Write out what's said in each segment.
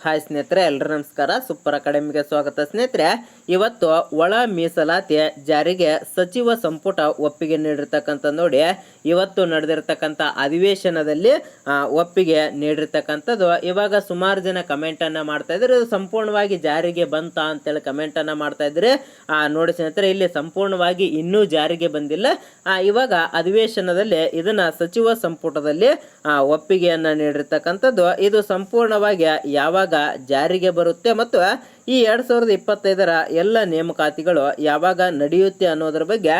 Hi ಸ್ನೇಹಿತರೆ ಎಲ್ಲರೂ ನಮಸ್ಕಾರ. ಸೂಪರ್ ಅಕಾಡೆಮಿಗೆ ಸ್ವಾಗತ ಸ್ನೇಹಿತರೆ. ಇವತ್ತು ಒಳ ಮೀಸಲಾತಿ ಜಾರಿಗೆ ಸಚಿವ ಸಂಪುಟ ಒಪ್ಪಿಗೆ ನೀಡಿರ್ತಕ್ಕಂಥ ನೋಡಿ ಇವತ್ತು ನಡೆದಿರ್ತಕ್ಕಂಥ ಅಧಿವೇಶನದಲ್ಲಿ ಒಪ್ಪಿಗೆ ನೀಡಿರ್ತಕ್ಕಂಥದ್ದು. ಇವಾಗ ಸುಮಾರು ಜನ ಕಮೆಂಟನ್ನು ಮಾಡ್ತಾ ಇದ್ದಾರೆ. ಇದು ಸಂಪೂರ್ಣವಾಗಿ ಜಾರಿಗೆ ಬಂತ ಅಂತೇಳಿ ಕಮೆಂಟನ್ನು ಮಾಡ್ತಾ ಇದ್ದಾರೆ. ಆ, ನೋಡಿ ಸ್ನೇಹಿತರೆ ಇಲ್ಲಿ ಸಂಪೂರ್ಣವಾಗಿ ಇನ್ನೂ ಜಾರಿಗೆ ಬಂದಿಲ್ಲ. ಇವಾಗ ಅಧಿವೇಶನದಲ್ಲಿ ಇದನ್ನು ಸಚಿವ ಸಂಪುಟದಲ್ಲಿ ಒಪ್ಪಿಗೆಯನ್ನ ನೀಡಿರ್ತಕ್ಕಂಥದ್ದು. ಇದು ಸಂಪೂರ್ಣವಾಗಿ ಯಾವಾಗ ಜಾರಿಗೆ ಬರುತ್ತೆ ಮತ್ತು ಈ ಎರಡು ಸಾವಿರದ ಇಪ್ಪತ್ತೈದರ ಎಲ್ಲ ನೇಮಕಾತಿಗಳು ಯಾವಾಗ ನಡೆಯುತ್ತೆ ಅನ್ನೋದ್ರ ಬಗ್ಗೆ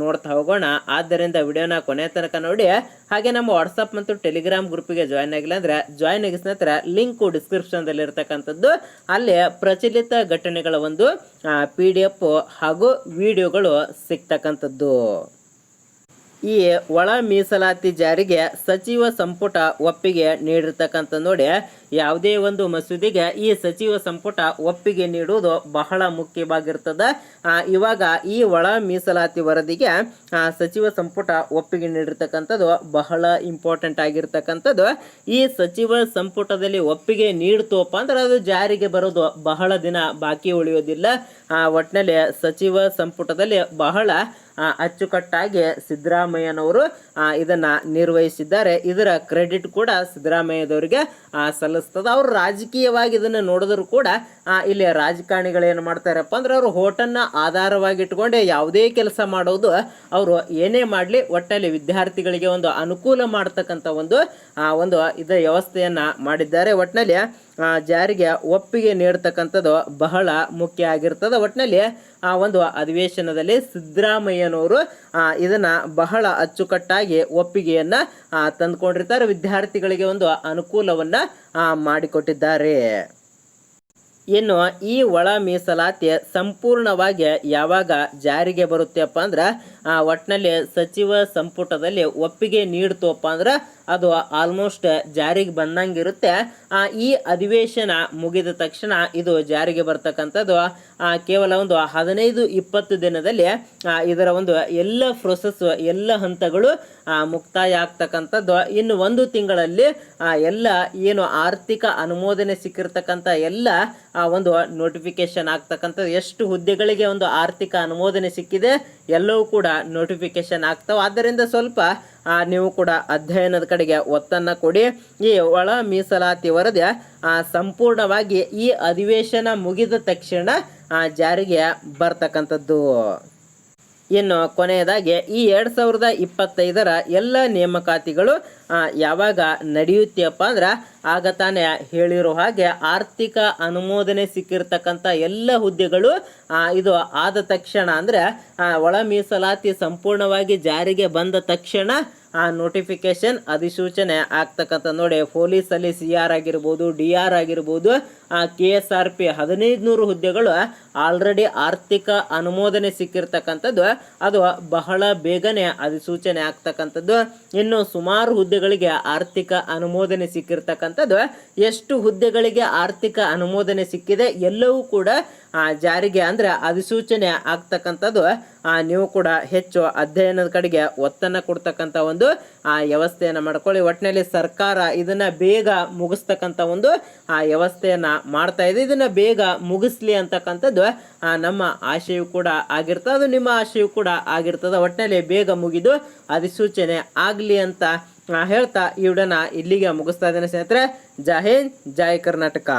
ನೋಡ್ತಾ ಹೋಗೋಣ. ಆದ್ದರಿಂದ ವಿಡಿಯೋನ ಕೊನೆ ತನಕ ನೋಡಿ. ಹಾಗೆ ನಮ್ಮ ವಾಟ್ಸಪ್ ಮತ್ತು ಟೆಲಿಗ್ರಾಮ್ ಗ್ರೂಪಿಗೆ ಜಾಯ್ನ್ ಆಗಿಲ್ಲ ಅಂದರೆ ಜಾಯ್ನ್ ಆಗಿ ಲಿಂಕು ಡಿಸ್ಕ್ರಿಪ್ಷನ್ದಲ್ಲಿ ಇರ್ತಕ್ಕಂಥದ್ದು. ಅಲ್ಲಿ ಪ್ರಚಲಿತ ಘಟನೆಗಳ ಒಂದು ಪಿ ಡಿ ಎಫ್ ಹಾಗೂ ವಿಡಿಯೋಗಳು ಸಿಗ್ತಕ್ಕಂಥದ್ದು. ಈ ಒಳ ಮೀಸಲಾತಿ ಜಾರಿಗೆ ಸಚಿವ ಸಂಪುಟ ಒಪ್ಪಿಗೆ ನೀಡಿರ್ತಕ್ಕಂಥ ನೋಡಿ ಯಾವುದೇ ಒಂದು ಮಸೂದೆಗೆ ಈ ಸಚಿವ ಸಂಪುಟ ಒಪ್ಪಿಗೆ ನೀಡುವುದು ಬಹಳ ಮುಖ್ಯವಾಗಿರ್ತದೆ. ಇವಾಗ ಈ ಒಳ ಮೀಸಲಾತಿ ವರದಿಗೆ ಸಚಿವ ಸಂಪುಟ ಒಪ್ಪಿಗೆ ನೀಡಿರ್ತಕ್ಕಂಥದ್ದು ಬಹಳ ಇಂಪಾರ್ಟೆಂಟ್ ಆಗಿರ್ತಕ್ಕಂಥದ್ದು. ಈ ಸಚಿವ ಸಂಪುಟದಲ್ಲಿ ಒಪ್ಪಿಗೆ ನೀಡ್ತೋಪ್ಪ ಅಂದ್ರೆ ಅದು ಜಾರಿಗೆ ಬರೋದು ಬಹಳ ದಿನ ಬಾಕಿ ಉಳಿಯೋದಿಲ್ಲ. ಆ, ಒಟ್ನಲ್ಲಿ ಸಚಿವ ಸಂಪುಟದಲ್ಲಿ ಬಹಳ ಅಚ್ಚುಕಟ್ಟಾಗಿ ಸಿದ್ದರಾಮಯ್ಯನವರು ಇದನ್ನು ನಿರ್ವಹಿಸಿದ್ದಾರೆ. ಇದರ ಕ್ರೆಡಿಟ್ ಕೂಡ ಸಿದ್ದರಾಮಯ್ಯದವರಿಗೆ ಸಲ್ಲಿಸ್ತದೆ. ಅವರು ರಾಜಕೀಯವಾಗಿ ಇದನ್ನು ನೋಡಿದ್ರು ಕೂಡ ಇಲ್ಲಿ ರಾಜಕಾರಣಿಗಳು ಏನು ಮಾಡ್ತಾರಪ್ಪ ಅಂದ್ರೆ ಅವರು ಹೋಟನ್ನು ಆಧಾರವಾಗಿ ಇಟ್ಕೊಂಡೆ ಯಾವುದೇ ಕೆಲಸ ಮಾಡೋದು ಅವರು ಏನೇ ಮಾಡಲಿ ಒಟ್ಟಲ್ಲಿ ವಿದ್ಯಾರ್ಥಿಗಳಿಗೆ ಒಂದು ಅನುಕೂಲ ಮಾಡ್ತಕ್ಕಂಥ ಒಂದು ಒಂದು ಇದ ವ್ಯವಸ್ಥೆಯನ್ನು ಮಾಡಿದ್ದಾರೆ. ಒಟ್ಟಿನಲ್ಲಿ ಜಾರಿಗೆ ಒಪ್ಪಿಗೆ ನೀಡ್ತಕ್ಕಂಥದ್ದು ಬಹಳ ಮುಖ್ಯ ಆಗಿರ್ತದೆ. ಒಟ್ಟಿನಲ್ಲಿ ಆ ಒಂದು ಅಧಿವೇಶನದಲ್ಲಿ ಸಿದ್ದರಾಮಯ್ಯನವರು ಇದನ್ನು ಬಹಳ ಅಚ್ಚುಕಟ್ಟಾಗಿ ಒಪ್ಪಿಗೆಯನ್ನ ತಂದುಕೊಂಡಿರ್ತಾರೆ. ವಿದ್ಯಾರ್ಥಿಗಳಿಗೆ ಒಂದು ಅನುಕೂಲವನ್ನ ಮಾಡಿಕೊಟ್ಟಿದ್ದಾರೆ. ಇನ್ನು ಈ ಒಳ ಮೀಸಲಾತಿ ಸಂಪೂರ್ಣವಾಗಿ ಯಾವಾಗ ಜಾರಿಗೆ ಬರುತ್ತೆಪ್ಪ ಅಂದ್ರೆ ಆ, ಒಟ್ಟಿನಲ್ಲಿ ಸಚಿವ ಸಂಪುಟದಲ್ಲಿ ಒಪ್ಪಿಗೆ ನೀಡ್ತೋಪ್ಪ ಅಂದ್ರೆ ಅದು ಆಲ್ಮೋಸ್ಟ್ ಜಾರಿಗೆ ಬಂದಂಗಿರುತ್ತೆ. ಆ, ಈ ಅಧಿವೇಶನ ಮುಗಿದ ತಕ್ಷಣ ಇದು ಜಾರಿಗೆ ಬರ್ತಕ್ಕಂಥದ್ದು ಕೇವಲ ಒಂದು ಹದಿನೈದು ಇಪ್ಪತ್ತು ದಿನದಲ್ಲಿ ಇದರ ಒಂದು ಎಲ್ಲ ಪ್ರೊಸೆಸ್ ಎಲ್ಲ ಹಂತಗಳು ಮುಕ್ತಾಯ ಆಗ್ತಕ್ಕಂಥದ್ದು ಇನ್ನು ಒಂದು ತಿಂಗಳಲ್ಲಿ ಎಲ್ಲ ಏನು ಆರ್ಥಿಕ ಅನುಮೋದನೆ ಸಿಕ್ಕಿರ್ತಕ್ಕಂಥ ಎಲ್ಲ ಒಂದು ನೋಟಿಫಿಕೇಶನ್ ಆಗ್ತಕ್ಕಂಥದ್ದು. ಎಷ್ಟು ಹುದ್ದೆಗಳಿಗೆ ಒಂದು ಆರ್ಥಿಕ ಅನುಮೋದನೆ ಸಿಕ್ಕಿದೆ ಎಲ್ಲವೂ ಕೂಡ ನೋಟಿಫಿಕೇಶನ್ ಆಗ್ತಾವೆ. ಆದ್ದರಿಂದ ಸ್ವಲ್ಪ ನೀವು ಕೂಡ ಅಧ್ಯಯನದ ಕಡೆಗೆ ಒತ್ತನ್ನು ಕೊಡಿ. ಈ ಒಳ ಮೀಸಲಾತಿ ವರದಿ ಸಂಪೂರ್ಣವಾಗಿ ಈ ಅಧಿವೇಶನ ಮುಗಿದ ತಕ್ಷಣ ಜಾರಿಗೆ ಬರ್ತಕ್ಕಂಥದ್ದು. ಇನ್ನು ಕೊನೆಯದಾಗಿ ಈ ಎರಡು ಸಾವಿರದ ಇಪ್ಪತ್ತೈದರ ಎಲ್ಲ ನೇಮಕಾತಿಗಳು ಯಾವಾಗ ನಡೆಯುತ್ತೆಯಪ್ಪ ಅಂದ್ರೆ ಆಗ ತಾನೇ ಹೇಳಿರೋ ಹಾಗೆ ಆರ್ಥಿಕ ಅನುಮೋದನೆ ಸಿಕ್ಕಿರ್ತಕ್ಕಂಥ ಎಲ್ಲ ಹುದ್ದೆಗಳು ಇದು ಆದ ತಕ್ಷಣ ಅಂದರೆ ಒಳ ಮೀಸಲಾತಿ ಸಂಪೂರ್ಣವಾಗಿ ಜಾರಿಗೆ ಬಂದ ತಕ್ಷಣ ಆ ನೋಟಿಫಿಕೇಶನ್ ಅಧಿಸೂಚನೆ ಆಗ್ತಕ್ಕಂಥ ನೋಡಿ, ಪೊಲೀಸಲ್ಲಿ ಸಿ ಆರ್ ಆಗಿರ್ಬೋದು ಡಿ ಆರ್ ಆಗಿರ್ಬೋದು, ಆ ಕೆ ಎಸ್ ಆರ್ ಪಿ ಹದಿನೈದು ನೂರು ಹುದ್ದೆಗಳು ಆಲ್ರೆಡಿ ಆರ್ಥಿಕ ಅನುಮೋದನೆ ಸಿಕ್ಕಿರ್ತಕ್ಕಂಥದ್ದು. ಅದು ಬಹಳ ಬೇಗನೆ ಅಧಿಸೂಚನೆ ಆಗ್ತಕ್ಕಂಥದ್ದು. ಇನ್ನು ಸುಮಾರು ಹುದ್ದೆಗಳಿಗೆ ಆರ್ಥಿಕ ಅನುಮೋದನೆ ಸಿಕ್ಕಿರ್ತಕ್ಕಂಥದ್ದು. ಎಷ್ಟು ಹುದ್ದೆಗಳಿಗೆ ಆರ್ಥಿಕ ಅನುಮೋದನೆ ಸಿಕ್ಕಿದೆ ಎಲ್ಲವೂ ಕೂಡ ಜಾರಿಗೆ ಅಂದರೆ ಅಧಿಸೂಚನೆ ಆಗ್ತಕ್ಕಂಥದ್ದು. ನೀವು ಕೂಡ ಹೆಚ್ಚು ಅಧ್ಯಯನದ ಕಡೆಗೆ ಒತ್ತನ್ನು ಕೊಡ್ತಕ್ಕಂಥ ಒಂದು ಆ, ವ್ಯವಸ್ಥೆಯನ್ನು ಮಾಡ್ಕೊಳ್ಳಿ. ಒಟ್ಟಿನಲ್ಲಿ ಸರ್ಕಾರ ಇದನ್ನ ಬೇಗ ಮುಗಿಸ್ತಕ್ಕಂಥ ಒಂದು ಆ, ವ್ಯವಸ್ಥೆಯನ್ನ ಮಾಡ್ತಾ ಇದೆ. ಇದನ್ನ ಬೇಗ ಮುಗಿಸ್ಲಿ ಅಂತಕ್ಕಂಥದ್ದು ನಮ್ಮ ಆಶೆಯೂ ಕೂಡ ಆಗಿರ್ತದೆ. ಅದು ನಿಮ್ಮ ಆಶೆಯೂ ಕೂಡ ಆಗಿರ್ತದೆ. ಒಟ್ಟಿನಲ್ಲಿ ಬೇಗ ಮುಗಿದು ಅಧಿಸೂಚನೆ ಆಗಲಿ ಅಂತ ಹೇಳ್ತಾ ಈ ಇಲ್ಲಿಗೆ ಮುಗಿಸ್ತಾ ಇದ್ದೇನೆ ಸ್ನೇಹಿತರೆ. ಜೈ ಹಿಂದ್ ಜೈ ಕರ್ನಾಟಕ.